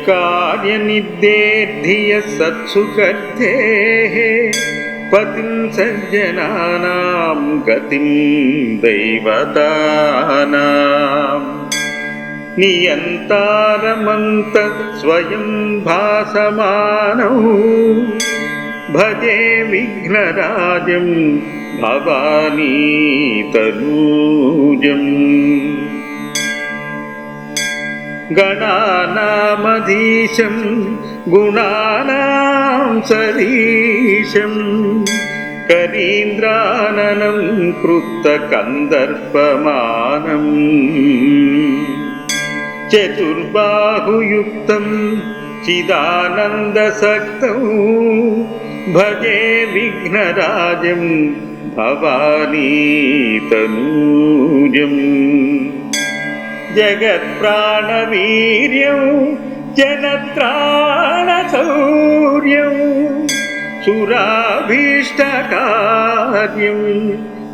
श्रियकार्यनिर्देर्धियः सत्सुकर्तेः पतिं सज्जनानां गतिं दैवतानाम् नियन्तारमन्त स्वयं भासमानौ भजे विघ्नराजं भवानीतनूजम् ഗണാനാമധീശം ഗുണാനാം സരീശം കരീന്ദ്രാനനം കൃത്തകന്ദർപ്പമാനം ചതുർബാഹുയുക്തം ചിദാനന്ദസക്തൗ. ഭജേ വിഘ്നരാജം ഭവാനീതനൂജം. जगत्प्राणवीर्यौ जनत्राणशौर्यौ सुराभीष्टकार्यं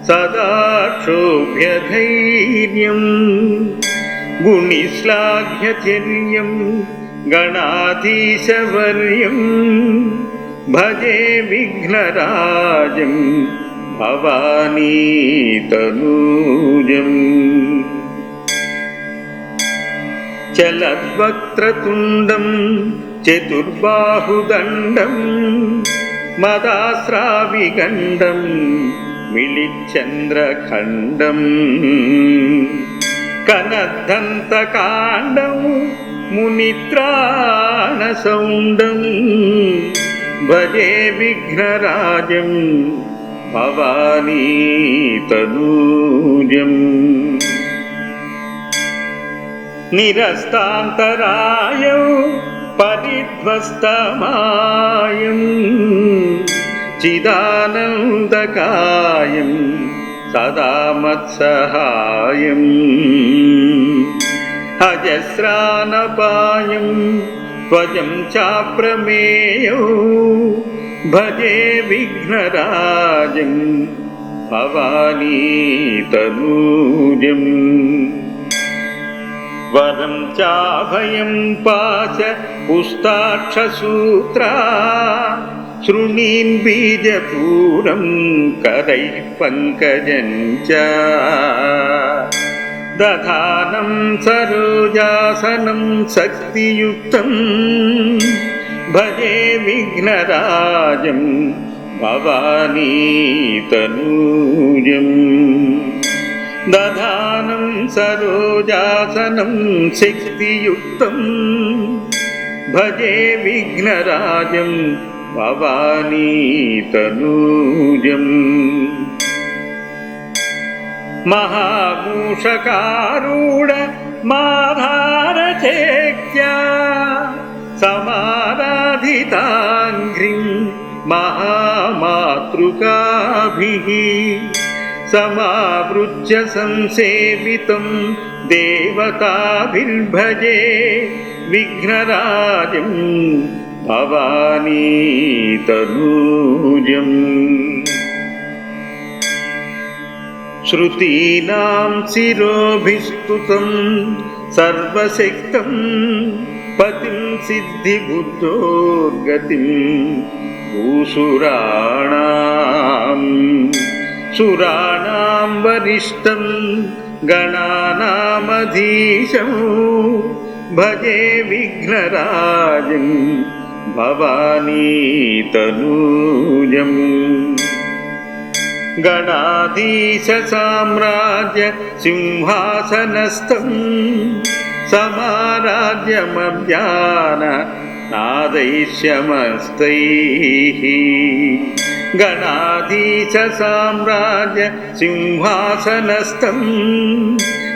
सदा क्षोभ्यधैर्यम् गुणिश्लाघ्यचर्यं गणाधीशवर्यं भजे विघ्नराजं भवानीतनूजम् చలద్వక్త్రతుండం చతుర్బాహుదండం మదాశ్రావిగండం మిళిచంద్రఖండం కనద్దంతకాండం మునిత్రాణసౌండం భజే విఘ్నరాజం భవానీ తనూజం निरस्तान्तरायौ परिध्वस्तमायं चिदानन्दकायं सदा मत्सहायम् अजस्रानपायं त्वजं चाप्रमेयौ भजे विघ्नराजं भवानीतनूजम् वरं चाभयं पाश पुस्ताक्षसूत्रा शृणीन् बीजपूरं करैः पङ्कजं च दधानं सरोजासनं शक्तियुक्तं भजे विघ्नराजं भवानीतनूजम् दधानं सरोजासनं शक्तियुक्तं। भजे विघ्नराजं भवानीतनूजम् महामूषकारूढ माधारचेत्या समाराधिताङ्घ्रिं महामातृकाभिः समावृज्य संसेवितं देवताभिर्भजे विघ्नराजं भवानीतनूजम्। श्रुतीनां शिरोभिस्तुतं सर्वशक्तं पतिं सिद्धिबुद्धोर्गतिं भूसुराणाम् सुराणां वरिष्ठं गणानामधीशं भजे विघ्नराजं भवानीतनूजम् गणाधीशसाम्राज्य सिंहासनस्थं समाराज्यमभ्यान नादैष्यमस्तैः गणाधीशसाम्राज्य सिंहासनस्थं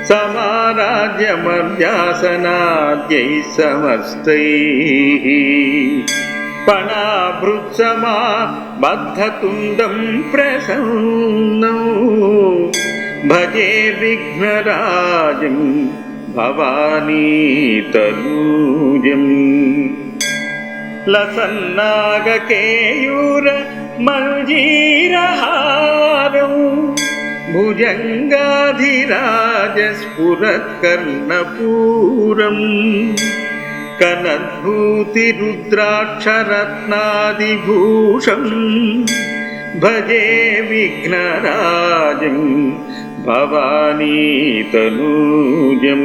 समाराज्यमभ्यासनाद्यैः समस्तैः पणाभृत्समा बद्धतुण्डं प्रसन्नौ भजे विघ्नराजं भवानीतनूजम् लसन्नागकेयूर മഞ്ജീരഹാരം. ഭുജംഗാധിരാജസ്ഫുരത്കർണപൂരം. കനദ്ധൂതിരുദ്രാക്ഷരത്നാദിഭൂഷം ഭജേ വിഘ്നരാജം ഭവാനീതനൂജം.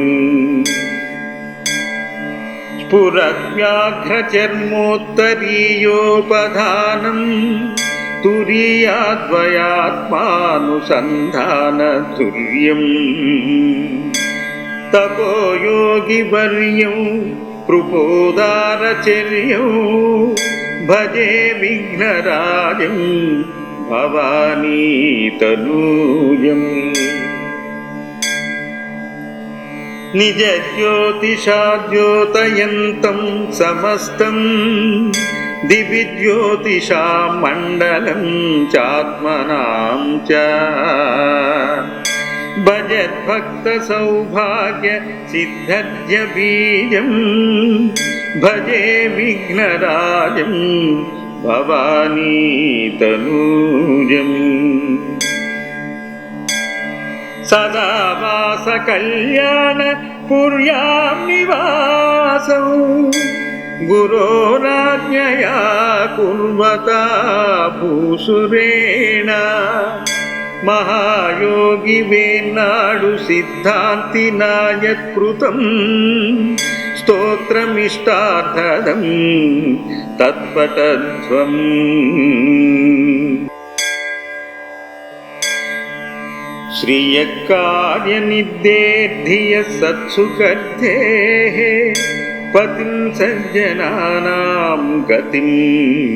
സ്ഫുരവ്യാഘ്രചർമ്മോത്തരീയോപധാനം तुरीयाद्वयात्मानुसन्धानतुर्यम् तपो योगिवर्यौ कृपोदारचर्यौ भजे विघ्नराजम् भवानीतनूजम् निजज्योतिषाद्योतयन्तं समस्तम् दिवि ज्योतिषां मण्डलं चात्मनां च। भजद्भक्तसौभाग्य सिद्धर्य बीजम् भजे विघ्नराजम् भवानीतनूजम्। सदा वासकल्याण पुर्यां निवासौ गुरोराज्ञया कुर्वता भूसुरेण महायोगि वेन्नाडु सिद्धान्तिना यत्कृतम् स्तोत्रमिष्टार्थदम् तत्पटध्वम् श्रियकार्यनिर्देर्धिय सत्सुकर्तेः पतिं सज्जनानां गतिं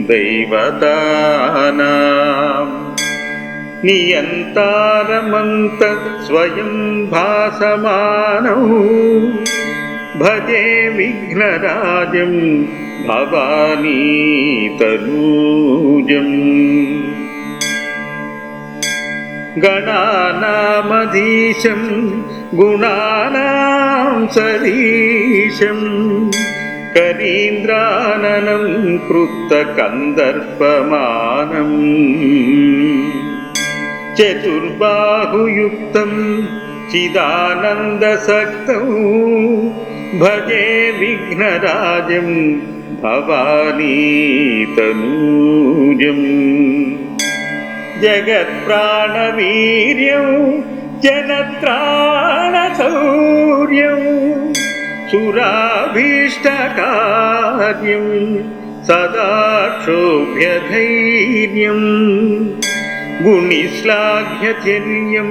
दैवतानाम् नियन्तारमन्त स्वयं भासमानौ। भजे विघ्नराजं भवानीतनूजम् गणानामधीशं ഗുണാനാം സരീശം കരീന്ദ്രാനനം കൃത്തകന്ദർപ്പമാനം ചതുർബാഹുയുക്തം ചിദാനന്ദസക്തൗ. ഭജേ വിഘ്നരാജം ഭവാനീതനൂജം. ജഗത്പ്രാണവീര്യം जनत्राणशौर्यौ सुराभीष्टकार्यं सदा क्षोभ्यधैर्यम् गुणिश्लाघ्यचर्यं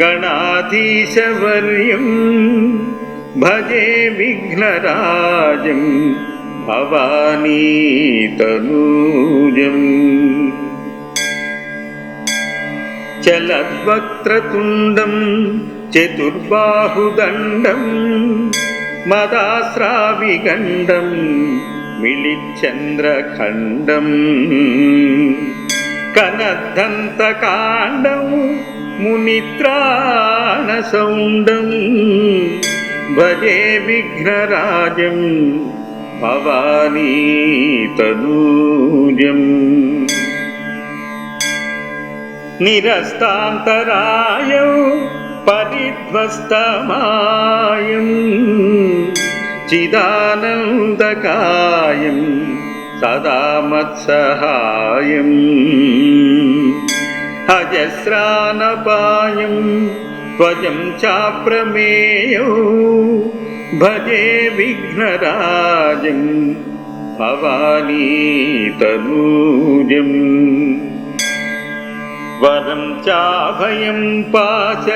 गणाधीशवर्यं भजे विघ्नराजं ചലദ്വക്തുണ്ടം ചതുർബാഹുദണ്ഡം മതാശ്രാവികണ്ഠം മിളിചന്ദ്രഖണ്ഡം കനദന്തകാണ്ഡം മുനിത്രാണസൗണ്ടം ഭജേ വിഘ്നരാജം ഭവാനീ തനൂര്യം निरस्तान्तरायौ परिध्वस्तमायम् चिदानन्दकायम् सदा मत्सहायम् अजस्रानपायं त्वजं चाप्रमेयौ भजे विघ्नराजं भवानीतनूजम् वरं चाभयं पाश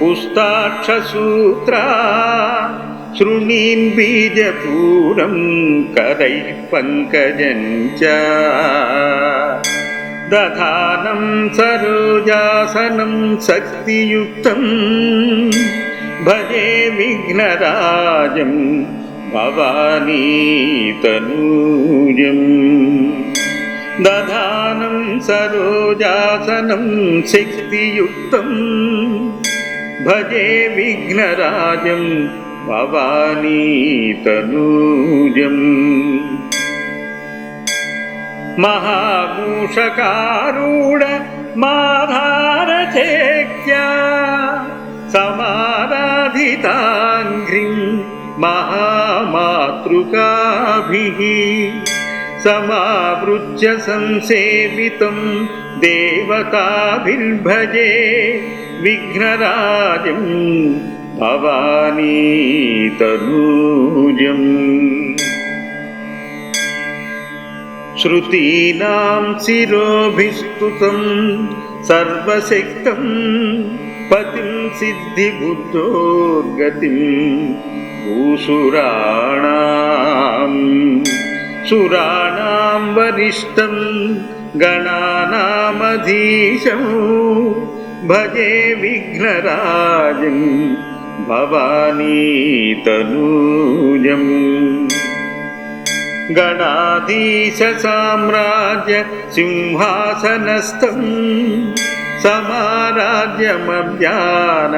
पुस्ताक्षसूत्रा शृणीं बीजपूरं करैः पङ्कजं च दधानं सरोजासनं शक्तियुक्तं भजे विघ्नराजं भवानीतनूजम् दधानं सरोजासनं शक्तियुक्तं भजे विघ्नराजं भवानीतनूजम्। महामूषकारूढ माधारचेक्या समाराधिताङ्घ्रिं महामातृकाभिः समावृत्य संसेवितं देवताभिर्भजे विघ्नराजं भवानीतनूजम्। श्रुतीनां शिरोभिस्तुतं सर्वशक्तं पतिं सिद्धिबुद्धोर्गतिं भूसुराणाम् सुराणां वरिष्ठं गणानामधीशं भजे विघ्नराजं भवानीतनूजम्। गणाधीशसाम्राज्य सिंहासनस्थं समाराज्यमभ्यान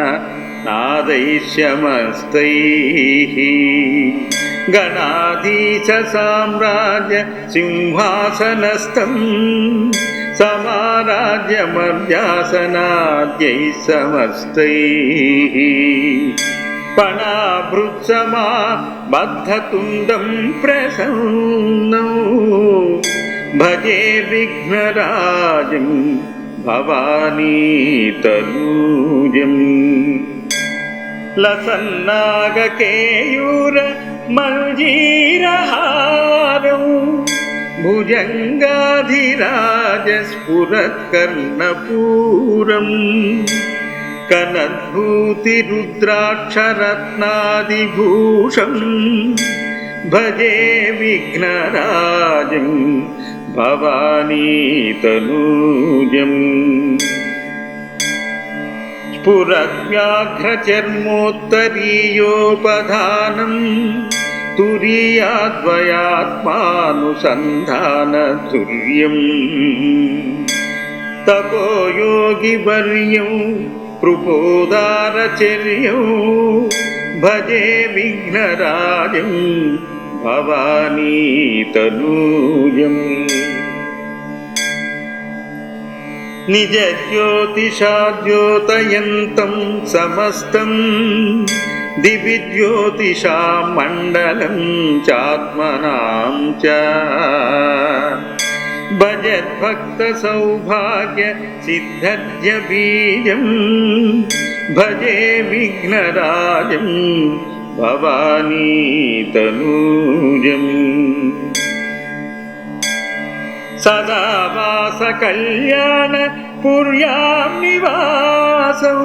नादैश्यमस्तैः गणाधीशसाम्राज्य सिंहासनस्थं समाराज्यमभ्यासनाद्यैः समस्तैः। पणाभृत्समा बद्धतुण्डं प्रसन्नौ। भजे विघ्नराजं भवानीतनूजम् लसन्नागकेयूर मञ्जीरहारौ भुजङ्गाधिराजस्फुरत्कर्णपूरम् कनद्भूतिरुद्राक्षरत्नादिभूषम् भजे विघ्नराजं भवानीतनूजम् स्फुरद्व्याघ्रचर्मोत्तरीयोपधानम् तुरीयाद्वयात्मानुसन्धानधुर्यम् तपोयोगिवर्यौ कृपोदारचर्यौ भजे विघ्नराजं भवानीतनूजम् निजज्योतिषाद्योतयन्तं समस्तं दिवि ज्योतिषां मण्डलं चात्मनां च। भजद्भक्तसौभाग्य सिद्धर्य बीजं भजे विघ्नराजं भवानीतनूजम् सदा वासकल्याण पुर्यां निवासौ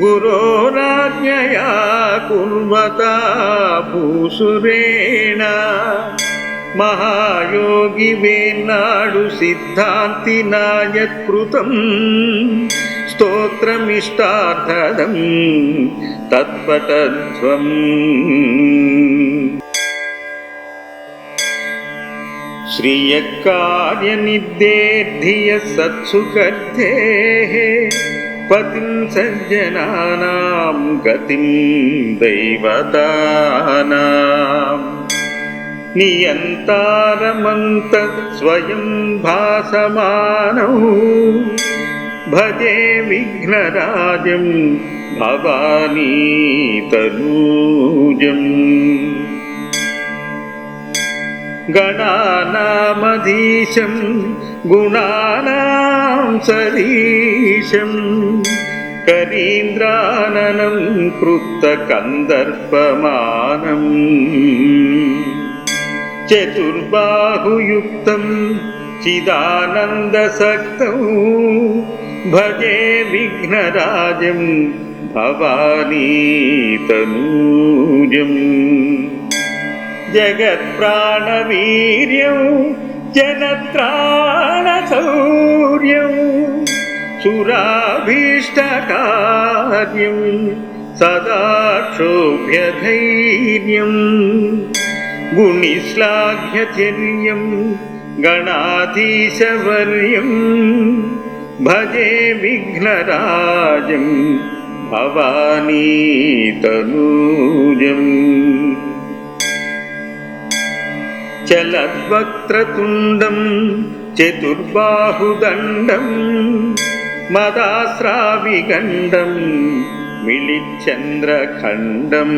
गुरोराज्ञया कुर्वता भूसुरेण महायोगि वेन्नाडु सिद्धान्तिना यत्कृतं स्तोत्रमिष्टार्थदं तत्पटध्वम् श्रियकार्यनिर्देर्धिय सत्सुकर्तेः पतिं सज्जनानां गतिं दैवतानाम् नियन्तारमन्त स्वयं भासमानौ भजे विघ्नराजं भवानीतनूजम् ഗണാനാമധീശം ഗുണാനാം സരീശം കരീന്ദ്രാനനം കൃത്തകന്ദർപ്പമാനം ചതുർബാഹുയുക്തം ചിദാനന്ദസക്തം. ഭജേ വിഘ്നരാജം ഭവാനീതനൂജം. ജഗത്പ്രാണവീര്യം ജനത്രാണസൗര്യം സുരാഭീഷ്ടകാര്യം സദാ ക്ഷോഭ്യധൈര്യം ഗുണിശ്ലാഘ്യചര്യം ഗണാധീശവര്യം ഭജേ വിഘ്നരാജം ഭവാനീതനൂജം. చలద్వక్త్రతుండం చతుర్బాహుదండం మదాశ్రావిగండం మిళిచంద్రఖండం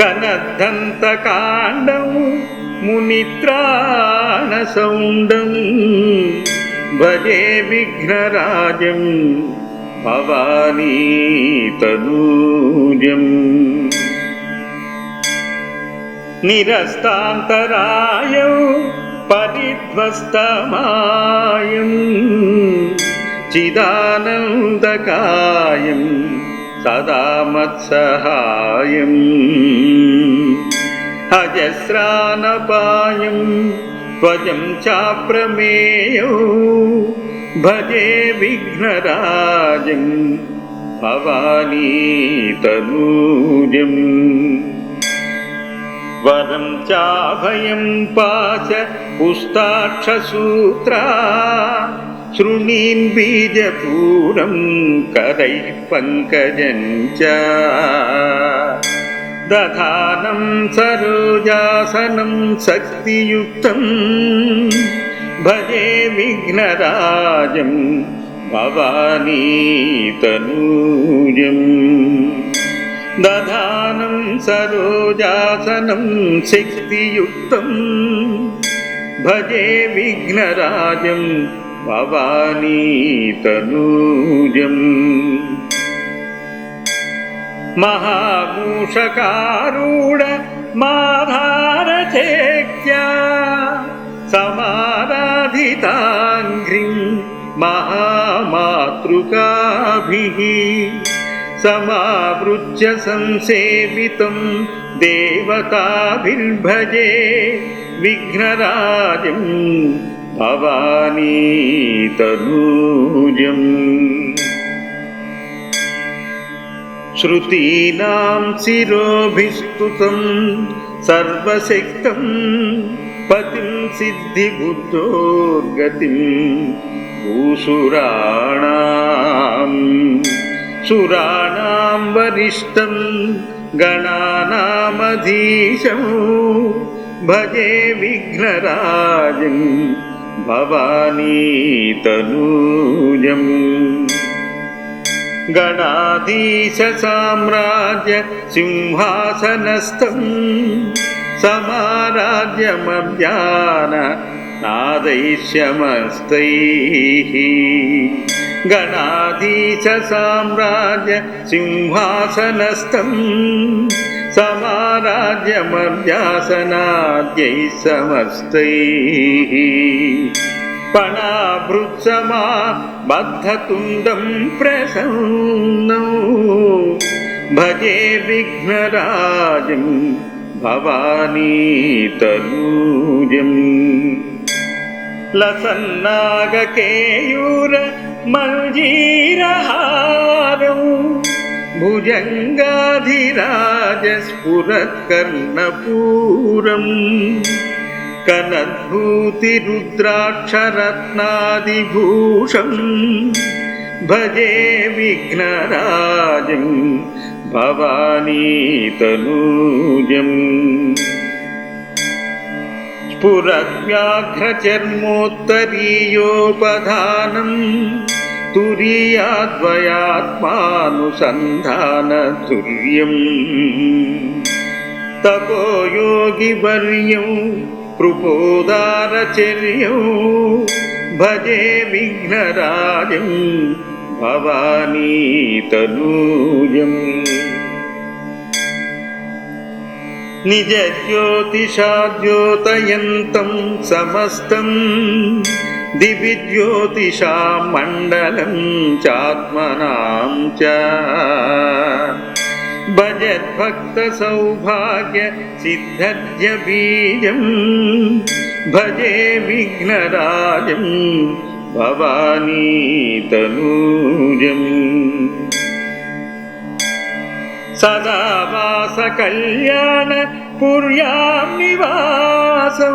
కనద్దంతకాండం మునిత్రాణసౌండం భజే విఘ్నరాజం భవానీ తనూజం നിരസ്താന്തരായം പരിധ്വസ്തമായും ചിദാനന്ദകായം സദാ മത്സഹായം അജസ്രാനപായം त्वजं चाप्रमेयो भजे विघ्नराजं भवानी वरं चाभयं पाच पुस्ताक्षसूत्रा शृणीं बीजपूरं करैः पङ्कजञ्च दधानं सरोजासनं शक्तियुक्तं भजे विघ्नराजं भवानी तनूजम् दधानं सरोजासनं शक्तियुक्तं भजे विघ्नराजं भवानीतनूजम्। तनूजम् महाभूषकारूढमाधारचेख्या समाराधिताङ्घ्रिं महामातृकाभिः। समावृज्य संसेवितं देवताभिर्भजे विघ्नराजं भवानी तनूजम् श्रुतीनां शिरोभिस्तुतं सर्वशक्तं पतिं सिद्धिबुद्धोर्गतिं भूसुराणाम् सुराणां वरिष्ठं गणानामधीशं भजे विघ्नराजं भवानी तनूजम् गणाधीशसाम्राज्य सिंहासनस्थं समाराज्यमभ्यान नादैश्यमस्तैः गणाधीशसाम्राज्य सिंहासनस्थं समाराज्यमभ्यासनाद्यैः समस्तैः। पणाभृत्समा बद्धतुण्डं प्रसन्नौ। भजे विघ्नराजं भवानी तनूजम् लसन्नागकेयूर मञ्जीरहारौ भुजङ्गाधिराजस्फुरत्कर्णपूरम् कनद्भूतिरुद्राक्षरत्नादिभूषम् भजे विघ्नराजं भवानी तनूजम् स्फुरव्याघ्रचर्मोत्तरीयोपधानम् तुरीयाद्वयात्मानुसन्धानधुर्यम् तपो योगिवर्यौ कृपोदारचर्यौ भजे विघ्नराजं भवानी तनूजम् निजज्योतिषाद्योतयन्तं समस्तं दिवि ज्योतिषां मण्डलं चात्मनां च। भजद्भक्तसौभाग्य सिद्धर्य बीजं भजे विघ्नराजं भवानी तनूजम् सदा वासकल्याण पुर्यां निवासौ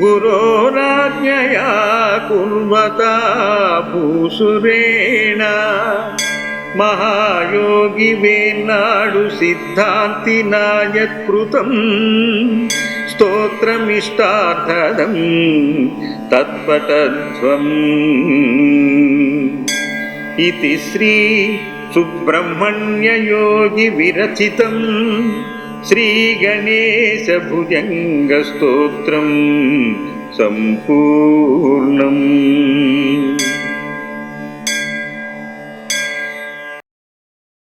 गुरोराज्ञया कुर्वता भूसुरेण महायोगि वेन्नाडु सिद्धान्तिना यत्कृतं स्तोत्रमिष्टार्थदं तत्पटध्वम् इति श्री सुब्रह्मण्ययोगिविरचितं श्रीगणेशभुजङ्गस्तोत्रम् सम्पूर्णम्